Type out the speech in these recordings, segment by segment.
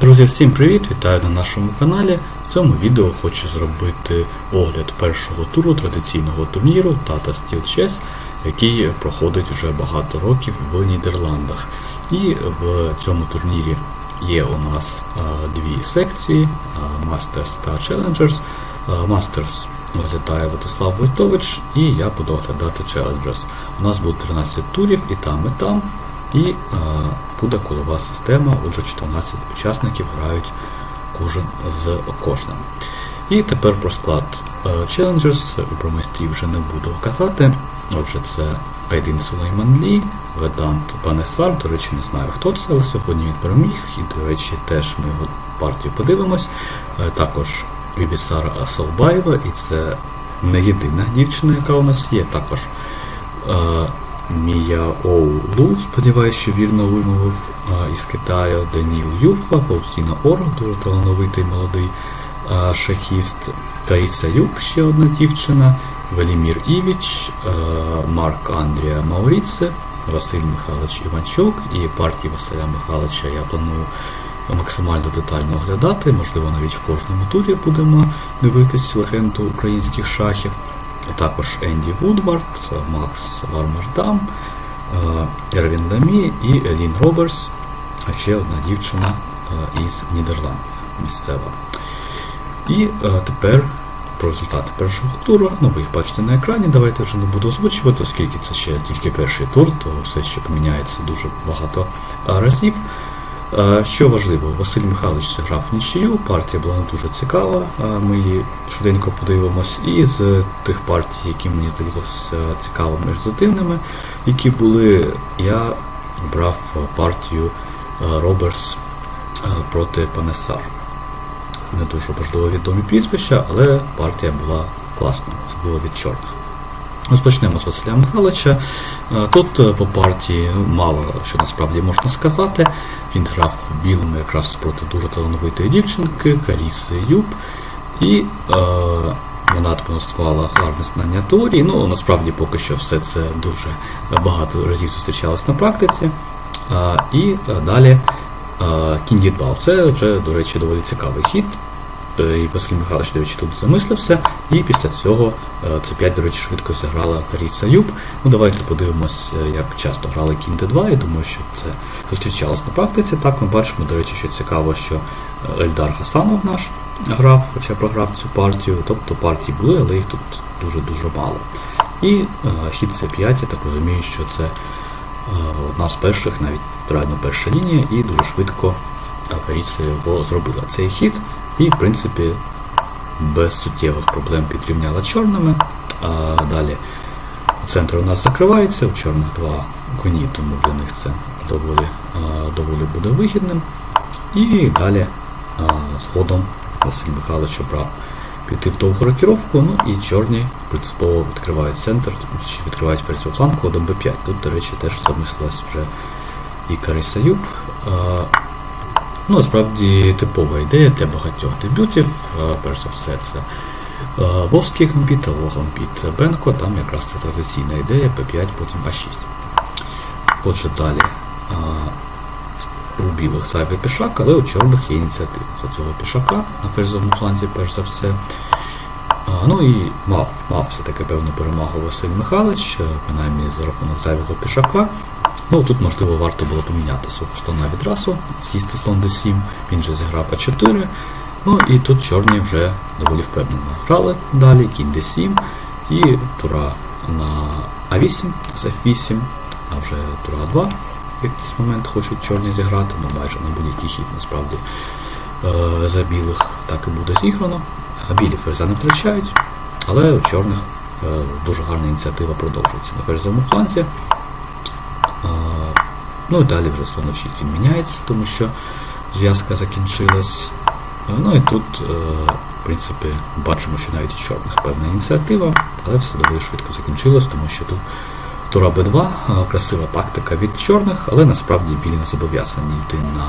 Друзі, всім привіт! Вітаю на нашому каналі. В цьому відео хочу зробити огляд першого туру традиційного турніру Tata Steel Chess, який проходить вже багато років в Нідерландах. І в цьому турнірі є у нас дві секції Masters та Challengers. Masters оглядає Владислав Войтович, і я буду оглядати Challengers. У нас буде 13 турів і там, і там. І е, буде колова система, отже 14 учасників грають кожен з кожним. І тепер про склад е, Challengers, про майстрів вже не буду казати. Отже, це Айдин Сулейман Лі, Ведант Панесар, до речі, не знаю хто це, але сьогодні він переміг, і, до речі, теж ми його партію подивимось. Е, також Вібісара Асолбаєва, і це не єдина дівчина, яка у нас є. Також Мія Оулу, сподіваюся, що вірно вимовив із Китаю Даніл Юфа, Фаустіна Орг, дуже талановитий молодий шахіст, Каріса Юб, ще одна дівчина, Велімір Івіч, Марк Андрія Мауріце, Василь Михайлович Іванчук і партії Василя Михайловича я планую максимально детально оглядати, можливо, навіть в кожному турі будемо дивитись легенду українських шахів. Також Енді Вудвард, Макс Вармардам, Ервін Ламі і Елін Роберс, а ще одна дівчина із Нідерландів місцева. І тепер про результати першого туру. Ну, ви їх бачите на екрані. Давайте вже не буду озвучувати, оскільки це ще тільки перший тур, то все ще поміняється дуже багато разів. Що важливо, Василь Михайлович зіграв нічию, партія була не дуже цікава, ми її швиденько подивимось. І з тих партій, які мені здалося цікавими результативними, які були, я брав партію Роберс проти Панесар. Не дуже важливо відомі прізвища, але партія була класна, особливо від чорних. Розпочнемо з Василя Михайловича. Тут по партії мало що насправді можна сказати. Він грав білими якраз проти дуже талановитої дівчинки, Каріси Юб. І е, вона демонструвала гарне знання теорії. Ну, насправді поки що все це дуже багато разів зустрічалось на практиці. Е, і далі е, Кінь Дідбал. Це вже, до речі, доволі цікавий хід. І Василь Михайлович, до тут замислився, і після цього це 5, до речі, швидко зіграла Каріса Юб. Ну, Давайте подивимось, як часто грали Кінь Д2, я думаю, що це зустрічалось на практиці. Так, ми бачимо, до речі, що цікаво, що Ельдар Хасанов наш грав, хоча програв цю партію. Тобто партії були, але їх тут дуже-дуже мало. І е, хід С5, я так розумію, що це е, одна з перших, навіть реально перша лінія, і дуже швидко Каріса його зробила. Цей хід. І, в принципі, без суттєвих проблем підрівняла чорними. А далі центр у нас закривається, у чорних два коні, тому для них це доволі доволі буде вигідним. І далі згодом Василь Михайлович обрав піти в довгу рокіровку, ну і чорні принципово відкривають центр, чи відкривають версію фланг ходом b5. Тут, до речі, теж замислилась вже і Кариса Юб. Ну, насправді типова ідея для багатьох дебютів. Перш за все, це Вовський гамбіт або гамбіт Бенко, там якраз це традиційна ідея P5, потім А6. Отже, далі у білих зайвий пішак, але у чорних є ініціатива за цього пішака на ферзовому фланзі, перш за все. Ну і мав мав все-таки певну перемогу Василь Михайлович, принаймні за рахунок зайвого пішака. Ну, Тут, можливо, варто було поміняти свого слона відразу, з'їсти слон d7, він же зіграв А4. Ну і тут чорні вже доволі впевнено грали далі, кінь d7 і тура на А8 з F8, а вже тура А2 в якийсь момент хочуть чорні зіграти, ну майже на будь-який хід насправді е за білих так і буде зіграно. Білі ферзя не втрачають, але у чорних е дуже гарна ініціатива продовжується на ферзовому фланзі. Ну і далі вже слон 6 він міняється, тому що зв'язка закінчилась. Ну і тут, в принципі, бачимо, що навіть у чорних певна ініціатива, але все доволі швидко закінчилось, тому що тут тура Б2, красива тактика від чорних, але насправді білі не зобов'язані йти на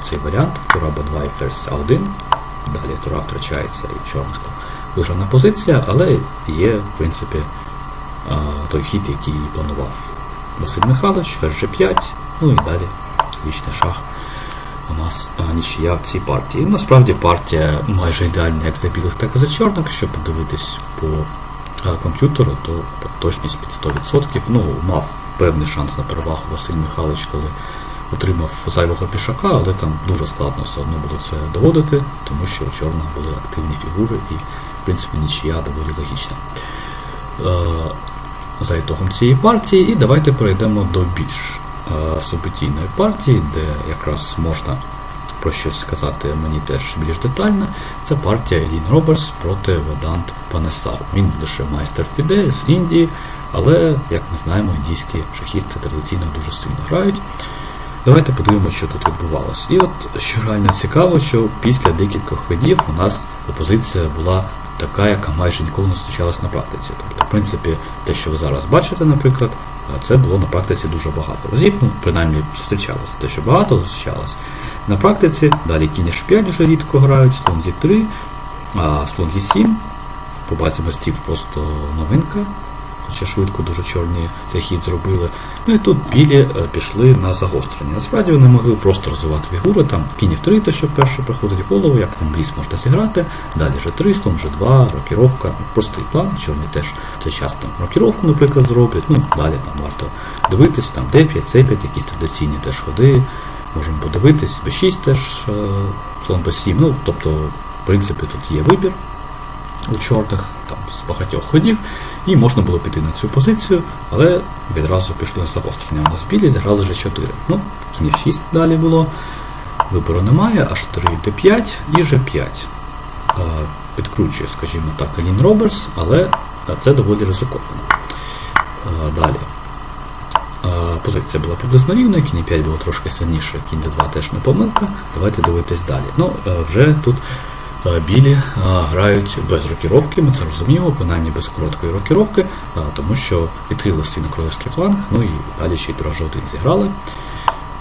цей варіант. Тура Б2 і ферзь А1. Далі тура втрачається і чорних виграна позиція, але є, в принципі, той хід, який планував Василь Михайлович, ферзь G5, ну і далі вічний шах у нас а, нічия в цій партії. Насправді партія майже ідеальна як за білих, так і за чорних. Якщо подивитись по а, комп'ютеру, то так, точність під 100%. Ну, мав певний шанс на перевагу Василь Михайлович, коли отримав зайвого пішака, але там дуже складно все одно було це доводити, тому що у чорних були активні фігури і, в принципі, нічия доволі логічна. За ітогом цієї партії, і давайте перейдемо до більш е, суботійної партії, де якраз можна про щось сказати мені теж більш детально. Це партія Елін Роберс проти Ведант Панесар. Він лише майстер Фіде з Індії, але, як ми знаємо, індійські шахісти традиційно дуже сильно грають. Давайте подивимося, що тут відбувалось. І от що реально цікаво, що після декількох ходів у нас опозиція була така, яка майже ніколи не зустрічалась на практиці. Тобто, в принципі, те, що ви зараз бачите, наприклад, це було на практиці дуже багато разів, ну, принаймні зустрічалося. Те, що багато зустрічалось. На практиці далі кінь H5 вже рідко грають, слон Е3, а слон Е7. Побачимо стів просто новинка. Хоча швидко дуже чорні цей хід зробили. Ну і тут білі е, пішли на загострення. Насправді вони могли просто розвивати фігури, там кінь в 3 те, що перше приходить голову, як там бліз можна зіграти, далі G3, слон G2, рокіровка, простий план, чорні теж це часто рокіровку, наприклад, зроблять. Ну, далі там варто дивитись, там D5, C5, якісь традиційні теж ходи. Можемо подивитись, B6 теж, е, слон B7. Ну, тобто, в принципі, тут є вибір у чорних там з багатьох ходів, і можна було піти на цю позицію, але відразу пішли загострення. У нас білі зіграли G4. Ну, кінь 6 далі було. Вибору немає, H3, D5 і G5. Е, Підкручує, скажімо так, Елін Роберс, але це доволі ризиковано. Далі. Позиція була приблизно рівна, кінь 5 було трошки сильніше, кінь d2 теж не помилка. Давайте дивитись далі. Ну, е, вже тут білі е, грають без рокіровки, ми це розуміємо, принаймні без короткої рокіровки, е, тому що відкрили свій накроївський фланг, ну і далі ще й дрожжі один зіграли.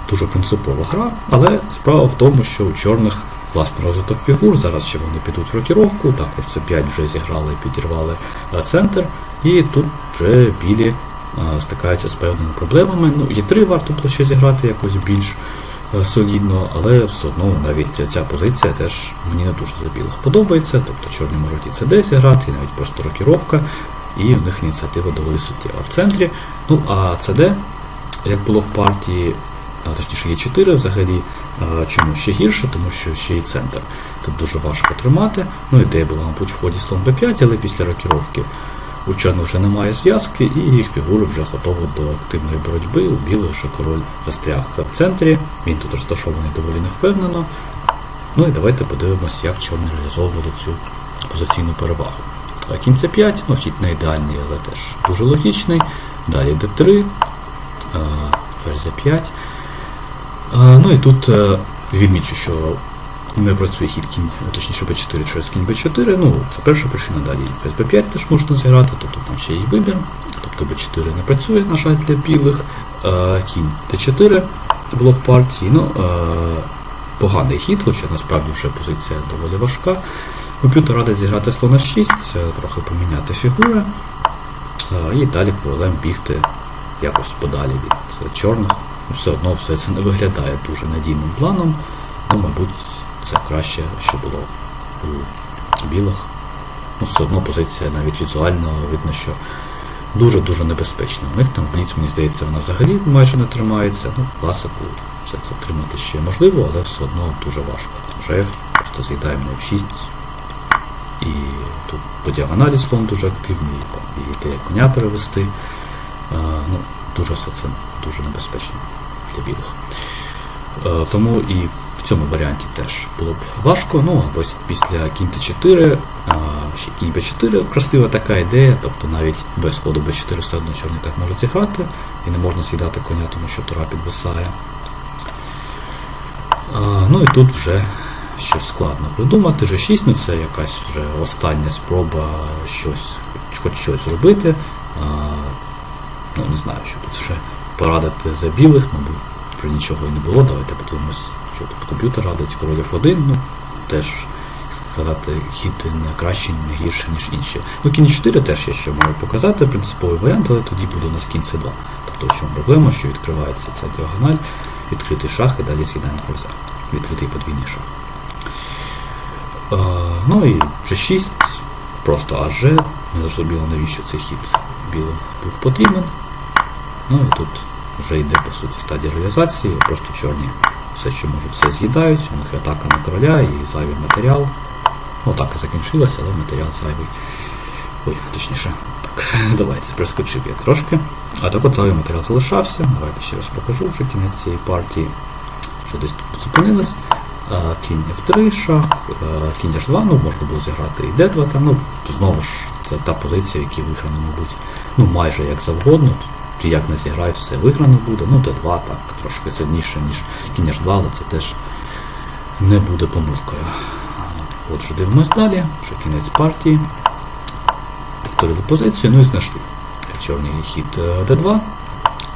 Дуже принципова гра, але справа в тому, що у чорних класний розвиток фігур. Зараз ще вони підуть в рокіровку, також це 5 вже зіграли і підірвали е, центр. І тут вже білі стикаються з певними проблемами. Ну, є 3 варто було ще зіграти якось більш солідно, але все одно навіть ця позиція теж мені не дуже за білих подобається. Тобто чорні можуть і CD зіграти, і навіть просто рокіровка, і у них ініціатива доволі суттєва в центрі. Ну а CD, як було в партії, точніше є 4 взагалі. Чому ще гірше? Тому що ще і центр. Тут дуже важко тримати. Ну, ідея була, мабуть, в ході слон b5, але після рокіровки у чорних вже немає зв'язки, і їх фігури вже готові до активної боротьби. У білих же король застряг в центрі. Він тут розташований доволі невпевнено. Ну і давайте подивимось, як чорні реалізовували цю позиційну перевагу. А Кінь c5, ну хід не ідеальний, але теж дуже логічний. Далі d3, а, ферзь 5. Ну і тут е, відмічу, що не працює хід кінь, точніше b4 через кінь b4. Ну, це перша причина, далі ферзь b5 теж можна зіграти, тобто там ще є вибір. Тобто b4 не працює, на жаль, для білих. Е, Кінь d4 було в партії. Ну, е, поганий хід, хоча насправді вже позиція доволі важка. Комп'ютер радить зіграти слона 6, е, трохи поміняти фігури. Е, І далі королем бігти якось подалі від чорних. Все одно все це не виглядає дуже надійним планом. Ну, мабуть, це краще, що було у білих. Ну, все одно позиція навіть візуально видно, що дуже-дуже небезпечна. У них там бліц, мені здається, вона взагалі майже не тримається. Ну, в класику все це тримати ще можливо, але все одно дуже важко. Там же F просто з'їдаємо на F6. І тут по діагоналі слон дуже активний, і ідея коня перевести. А, ну, дуже все це дуже небезпечно для білих. Е, Тому і цьому варіанті теж було б важко. Ну, або після кінь Т4, а, ще кінь Б4 красива така ідея, тобто навіть без ходу Б4 все одно чорні так можуть зіграти, і не можна сідати коня, тому що тура підвисає. А, Ну і тут вже щось складно придумати. G6, ну це якась вже остання спроба щось, хоч щось зробити. А, ну не знаю, що тут ще порадити за білих, мабуть, про нічого і не було. Давайте подивимось, що тут комп'ютер радить король F1, ну теж сказати, хід не кращий, не гірший, ніж інші. Ну, кінь 4 теж я ще можу показати, принциповий варіант, але тоді буде у нас кінь c 2 Тобто в чому проблема, що відкривається ця діагональ, відкритий шах і далі з'їдаємо ферзя. відкритий подвійний шах. Е, ну і G6, просто АЖ, не зрозуміло навіщо цей хід білим був потрібен. Ну і тут вже йде по суті стадія реалізації, просто чорні все, що можуть, все з'їдають, у них атака на короля і зайвий матеріал. Ну, атака закінчилася, але матеріал зайвий. Ой, точніше, так, давайте прискочив я трошки. А так от зайвий матеріал залишався. Давайте ще раз покажу вже кінець цієї партії, що десь тут зупинилось. Кінь F3 шах, кінь H2, ну можна було зіграти і D2 там, ну знову ж це та позиція, якій виграно, мабуть, ну майже як завгодно. Як не зіграють, все виграно буде. Ну, D2 так, трошки сильніше, ніж кінь H2, але це теж не буде помилкою. Отже, дивимось далі, вже кінець партії. Повторили позицію, ну і знайшли. Чорний хід е, D2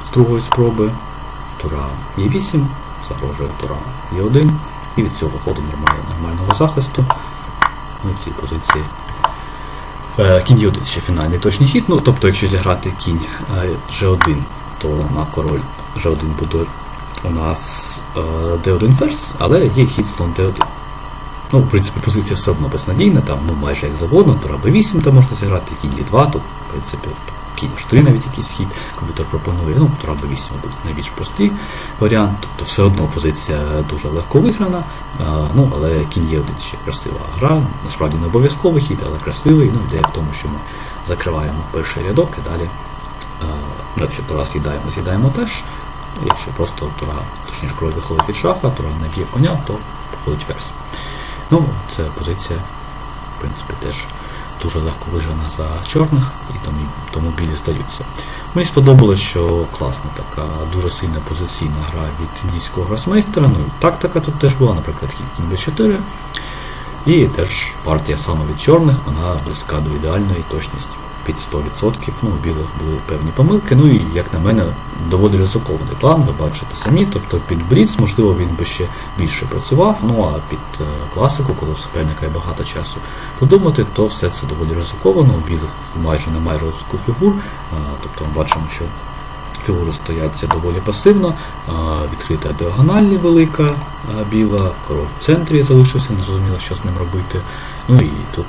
з другої спроби. Тура Е8, загрожує Тура Е1. І від цього ходу нормального захисту. Ну, в цій позиції. Е, Кінь Е1 ще фінальний точний хід. Ну, тобто, якщо зіграти кінь е, G1, то на король G1 буде у нас е, D1 ферзь, але є хід слон D1. Ну, в принципі, позиція все одно безнадійна, там ну, майже як завгодно, Тура B8 там можна зіграти, кінь Е2, то в принципі кінь H3 навіть якийсь хід комп'ютер пропонує. Ну, Тура B8 буде найбільш простий варіант, тобто все одно позиція дуже легко виграна, ну, але кінь є один ще красива гра, насправді не обов'язковий хід, але красивий, ну, ідея в тому, що ми закриваємо перший рядок і далі, ну, якщо Тура з'їдаємо, з'їдаємо теж. Якщо просто Тура, точніше кроль виходить від шафа, Тура не б'є коня, то походить ферзь. Ну, це позиція, в принципі, теж дуже легко виграна за чорних, і тому, тому білі здаються. Мені сподобалось, що класна така, дуже сильна позиційна гра від індійського гросмейстера. Ну, тактика тут теж була, наприклад, хід кінь b4. І теж партія саме від чорних, вона близька до ідеальної точності під 100%. Ну, у білих були певні помилки. Ну і, як на мене, доволі ризикований план, ви бачите самі. Тобто під Бріц, можливо, він би ще більше працював. Ну а під е, класику, коли у суперника є багато часу подумати, то все це доволі ризиковано. У білих майже немає розвитку фігур. Тобто ми бачимо, що Фігури стоять доволі пасивно, відкрита діагональні велика біла, король в центрі залишився, не зрозуміло, що з ним робити. Ну і тут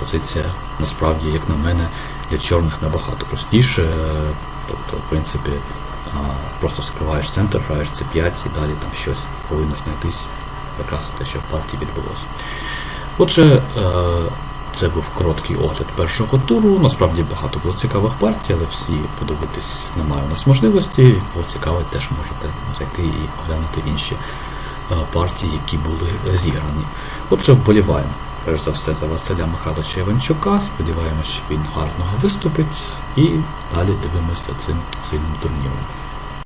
позиція насправді, як на мене, для чорних набагато простіше. Е, Тобто, в принципі, просто скриваєш центр, граєш c 5 і далі там щось повинно знайтись, якраз те, що в партії відбулося. Отже, е, це був короткий огляд першого туру. Насправді багато було цікавих партій, але всі подивитись немає у нас можливості. Кого цікавить, теж можете зайти і оглянути інші е, партії, які були е, зіграні. Отже, вболіваємо. Перш за все за Василя Михайловича Іванчука. Сподіваємось, що він гарно виступить і далі дивимося цим сильним турніром.